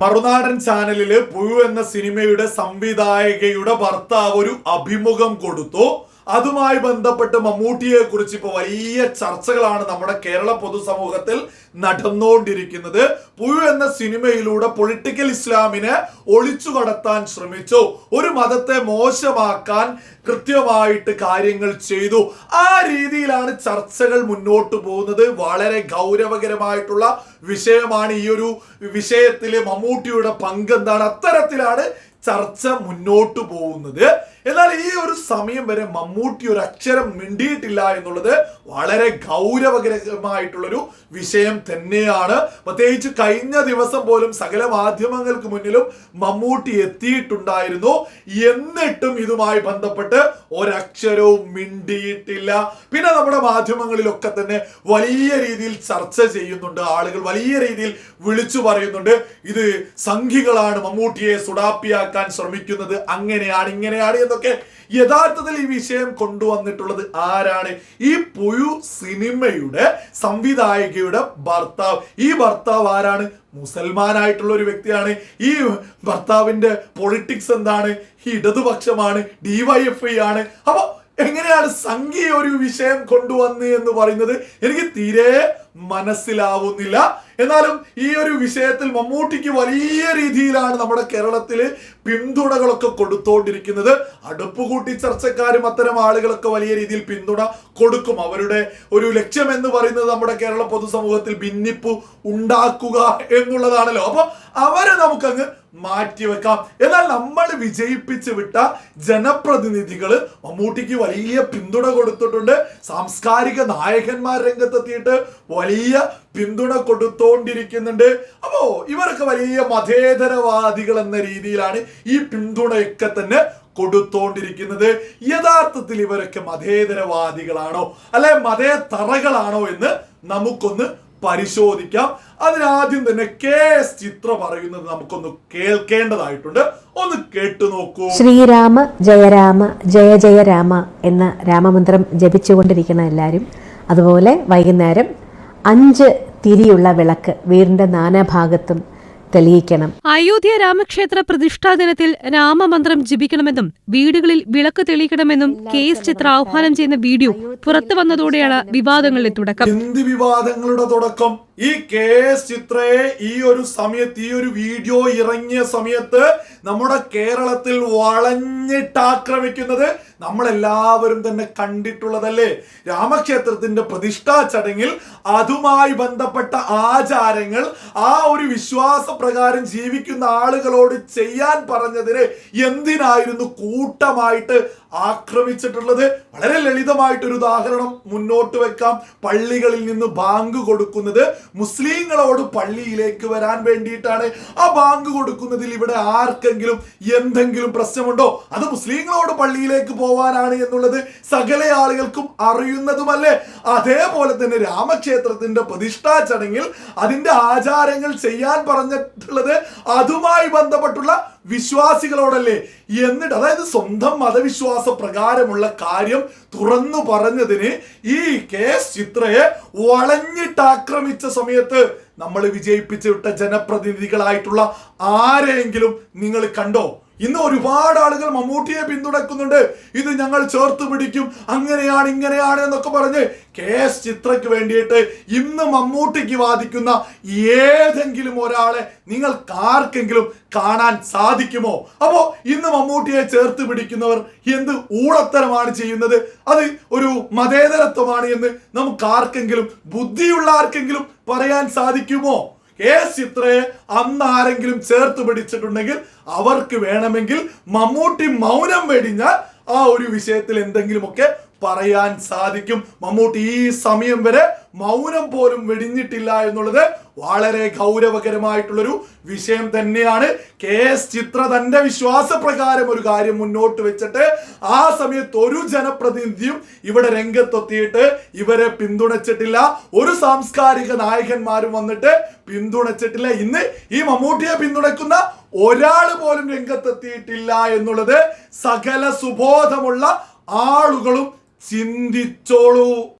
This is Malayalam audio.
മറുനാടൻ ചാനലിൽ പുഴു എന്ന സിനിമയുടെ സംവിധായകയുടെ ഭർത്താവ് ഒരു അഭിമുഖം കൊടുത്തു. അതുമായി ബന്ധപ്പെട്ട് മമ്മൂട്ടിയെ കുറിച്ച് ഇപ്പൊ വലിയ ചർച്ചകളാണ് നമ്മുടെ കേരള പൊതുസമൂഹത്തിൽ നടന്നുകൊണ്ടിരിക്കുന്നത്. പുഴു എന്ന സിനിമയിലൂടെ പൊളിറ്റിക്കൽ ഇസ്ലാമിനെ ഒളിച്ചു കടത്താൻ ശ്രമിച്ചു. ഒരു മതത്തെ മോശമാക്കാൻ കൃത്യമായിട്ട് കാര്യങ്ങൾ ചെയ്തു. ആ രീതിയിലാണ് ചർച്ചകൾ മുന്നോട്ട് പോകുന്നത്. വളരെ ഗൗരവകരമായിട്ടുള്ള വിഷയമാണ് ഈ ഒരു വിഷയത്തിൽ മമ്മൂട്ടിയുടെ പങ്ക് എന്താണ് അത്തരത്തിലാണ് ചർച്ച മുന്നോട്ട് പോകുന്നത്. എന്നാൽ ഈ ഒരു സമയം വരെ മമ്മൂട്ടി ഒരു അക്ഷരം മിണ്ടിയിട്ടില്ല എന്നുള്ളത് വളരെ ഗൗരവകരമായിട്ടുള്ളൊരു വിഷയം തന്നെയാണ്. പ്രത്യേകിച്ച് കഴിഞ്ഞ ദിവസം പോലും സകല മാധ്യമങ്ങൾക്ക് മുന്നിലും മമ്മൂട്ടി എത്തിയിട്ടുണ്ടായിരുന്നു. എന്നിട്ടും ഇതുമായി ബന്ധപ്പെട്ട് ഒരക്ഷരവും മിണ്ടിയിട്ടില്ല. പിന്നെ നമ്മുടെ മാധ്യമങ്ങളിലൊക്കെ തന്നെ വലിയ രീതിയിൽ ചർച്ച ചെയ്യുന്നുണ്ട് ആളുകൾ വലിയ രീതിയിൽ വിളിച്ചു പറയുന്നുണ്ട്. ഇത് സംഘികളാണ് മമ്മൂട്ടിയെ സുഡാപ്പിയാക്കാൻ ശ്രമിക്കുന്നത്. അങ്ങനെയാണ് ഇങ്ങനെയാണ് എന്നൊക്കെ യഥാർത്ഥത്തിൽ ഈ വിഷയം കൊണ്ടുവന്നിട്ടുള്ളത് ആരാണ്? ഈ പുഴു സിനിമയുടെ സംവിധായികയുടെ ഭർത്താവ്. ഈ ഭർത്താവ് ആരാണ്? മുസൽമാനായിട്ടുള്ള ഒരു വ്യക്തിയാണ്. ഈ ഭർത്താവിന്റെ പൊളിറ്റിക്സ് എന്താണ്? ഈ ഇടതുപക്ഷമാണ് ഡിവൈഎഫ്ഐ ആണ്. അപ്പൊ എങ്ങനെയാണ് സംഘീയ ഒരു വിഷയം കൊണ്ടുവന്ന് എന്ന് പറയുന്നത്? എനിക്ക് തീരെ മനസ്സിലാവുന്നില്ല. എന്നാലും ഈ ഒരു വിഷയത്തിൽ മമ്മൂട്ടിക്ക് വലിയ രീതിയിലാണ് നമ്മുടെ കേരളത്തിൽ പിന്തുണകളൊക്കെ കൊടുത്തോണ്ടിരിക്കുന്നത്. അടുപ്പ് കൂട്ടി ചർച്ചക്കാരും അത്തരം ആളുകളൊക്കെ വലിയ രീതിയിൽ പിന്തുണ കൊടുക്കും. അവരുടെ ഒരു ലക്ഷ്യം എന്ന് പറയുന്നത് നമ്മുടെ കേരള പൊതുസമൂഹത്തിൽ ഭിന്നിപ്പ് ഉണ്ടാക്കുക എന്നുള്ളതാണല്ലോ. അപ്പൊ അവരെ നമുക്കങ്ങ് മാറ്റിവെക്കാം എന്നാൽ നമ്മൾ വിജയിപ്പിച്ച് വിട്ട ജനപ്രതിനിധികൾ മമ്മൂട്ടിക്ക് വലിയ പിന്തുണ കൊടുത്തിട്ടുണ്ട്. സാംസ്കാരിക നായകന്മാർ രംഗത്തെത്തിയിട്ട് വലിയ പിന്തുണ കൊടുത്തോണ്ടിരിക്കുന്നുണ്ട്. അപ്പോ ഇവരൊക്കെ വലിയ മതേതരവാദികൾ എന്ന രീതിയിലാണ് ഈ പിന്തുണയൊക്കെ തന്നെ കൊടുത്തോണ്ടിരിക്കുന്നത്. യഥാർത്ഥത്തിൽ ഇവരൊക്കെ മതേതരവാദികളാണോ? അല്ലെ മതേതറകളാണോ എന്ന് നമുക്കൊന്ന് പരിശോധിക്കാം. അതിനാദ്യം തന്നെ കെ എസ് ചിത്ര പറയുന്നത് നമുക്കൊന്ന് കേൾക്കേണ്ടതായിട്ടുണ്ട്. ഒന്ന് കേട്ടു നോക്കൂ. ശ്രീരാമ ജയരാമ ജയ ജയരാമ എന്ന രാമമന്ത്രം ജപിച്ചുകൊണ്ടിരിക്കണം എല്ലാവരും അതുപോലെ വൈകുന്നേരം അഞ്ച് തിരിയുള്ള വിളക്ക് വീടിന്റെ നാനാഭാഗത്തും തെളിയിക്കണം. അയോധ്യ രാമക്ഷേത്ര പ്രതിഷ്ഠാ ദിനത്തിൽ രാമമന്ത്രം ജപിക്കണമെന്നും വീടുകളിൽ വിളക്ക് തെളിയിക്കണമെന്നും കെ എസ് ചിത്ര ആഹ്വാനം ചെയ്യുന്ന വീഡിയോ പുറത്തു വന്നതോടെയാണ് വിവാദങ്ങളിൽ തുടക്കം. എന്ത് വിവാദങ്ങളുടെ തുടക്കം? ഈ കെ എസ് ചിത്രയെ ഈ ഒരു സമയത്ത് ഈ ഒരു വീഡിയോ ഇറങ്ങിയ സമയത്ത് നമ്മുടെ കേരളത്തിൽ വളഞ്ഞിട്ട് ആക്രമിക്കുന്നത് നമ്മളെല്ലാവരും തന്നെ കണ്ടിട്ടുള്ളതല്ലേ? രാമക്ഷേത്രത്തിന്റെ പ്രതിഷ്ഠാ ചടങ്ങിൽ അതുമായി ബന്ധപ്പെട്ട ആചാരങ്ങൾ ആ ഒരു വിശ്വാസ പ്രകാരം ജീവിക്കുന്ന ആളുകളോട് ചെയ്യാൻ പറഞ്ഞതിന് എന്തിനായിരുന്നു കൂട്ടമായിട്ട് ആക്രമിച്ചിട്ടുള്ളത്. വളരെ ലളിതമായിട്ടൊരു ഉദാഹരണം മുന്നോട്ട് വെക്കാം. പള്ളികളിൽ നിന്ന് ബാങ്ക് കൊടുക്കുന്നത് മുസ്ലിങ്ങളോട് പള്ളിയിലേക്ക് വരാൻ വേണ്ടിയിട്ടാണ്. ആ ബാങ്ക് കൊടുക്കുന്നതിൽ ഇവിടെ ആർക്കെങ്കിലും എന്തെങ്കിലും പ്രശ്നമുണ്ടോ? അത് മുസ്ലിങ്ങളോട് പള്ളിയിലേക്ക് പോവാനാണ് എന്നുള്ളത് സകല ആളുകൾക്കും അറിയുന്നതുമല്ലേ? അതേപോലെ തന്നെ രാമക്ഷേത്രത്തിന്റെ പ്രതിഷ്ഠാ ചടങ്ങിൽ അതിന്റെ ആചാരങ്ങൾ ചെയ്യാൻ പറഞ്ഞിട്ടുള്ളത് അതുമായി ബന്ധപ്പെട്ടുള്ള വിശ്വാസികളോടല്ലേ? എന്നിട്ട് അതായത് സ്വന്തം മതവിശ്വാസ പ്രകാരമുള്ള കാര്യം തുറന്നു പറഞ്ഞതിന് ഈ കേസ് ചിത്രയെ വളഞ്ഞിട്ട് ആക്രമിച്ച സമയത്ത് നമ്മൾ വിജയിപ്പിച്ചു വിട്ട ജനപ്രതിനിധികളായിട്ടുള്ള ആരെയെങ്കിലും നിങ്ങൾ കണ്ടോ? ഇന്ന് ഒരുപാട് ആളുകൾ മമ്മൂട്ടിയെ പിന്തുണക്കുന്നുണ്ട് ഇത് ഞങ്ങൾ ചേർത്ത് പിടിക്കും. അങ്ങനെയാണ് ഇങ്ങനെയാണ് എന്നൊക്കെ പറഞ്ഞ് കെ എസ് ചിത്രയ്ക്ക് വേണ്ടിയിട്ട് ഇന്ന് മമ്മൂട്ടിക്ക് വാദിക്കുന്ന ഏതെങ്കിലും ഒരാളെ നിങ്ങൾ ആർക്കെങ്കിലും കാണാൻ സാധിക്കുമോ? അപ്പോ ഇന്ന് മമ്മൂട്ടിയെ ചേർത്ത് പിടിക്കുന്നവർ എന്ത് ഊളത്തരമാണ് ചെയ്യുന്നത്? അത് ഒരു മതേതരത്വമാണ് എന്ന് നമുക്ക് ആർക്കെങ്കിലും ബുദ്ധിയുള്ള ആർക്കെങ്കിലും പറയാൻ സാധിക്കുമോ? കെ ചിത്രയെ അന്ന് ആരെങ്കിലും ചേർത്ത് പിടിച്ചിട്ടുണ്ടെങ്കിൽ അവർക്ക് വേണമെങ്കിൽ മമ്മൂട്ടി മൗനം വെടിഞ്ഞാൽ ആ ഒരു വിഷയത്തിൽ എന്തെങ്കിലുമൊക്കെ പറയാൻ സാധിക്കും. മമ്മൂട്ടി ഈ സമയം വരെ മൗനം പോലും വെടിഞ്ഞിട്ടില്ല എന്നുള്ളത് വളരെ ഗൗരവകരമായിട്ടുള്ളൊരു വിഷയം തന്നെയാണ്. കെ എസ് ചിത്ര തന്റെ വിശ്വാസപ്രകാരം ഒരു കാര്യം മുന്നോട്ട് വെച്ചിട്ട് ആ സമയത്ത് ഒരു ജനപ്രതിനിധിയും ഇവിടെ രംഗത്തെത്തിയിട്ട് ഇവരെ പിന്തുണച്ചിട്ടില്ല. ഒരു സാംസ്കാരിക നായകന്മാരും വന്നിട്ട് പിന്തുണച്ചിട്ടില്ല. ഇന്ന് ഈ മമ്മൂട്ടിയെ പിന്തുണക്കുന്ന ഒരാൾ പോലും രംഗത്തെത്തിയിട്ടില്ല എന്നുള്ളത് സകല സുബോധമുള്ള ആളുകളും ചിന്തിച്ചോളൂ.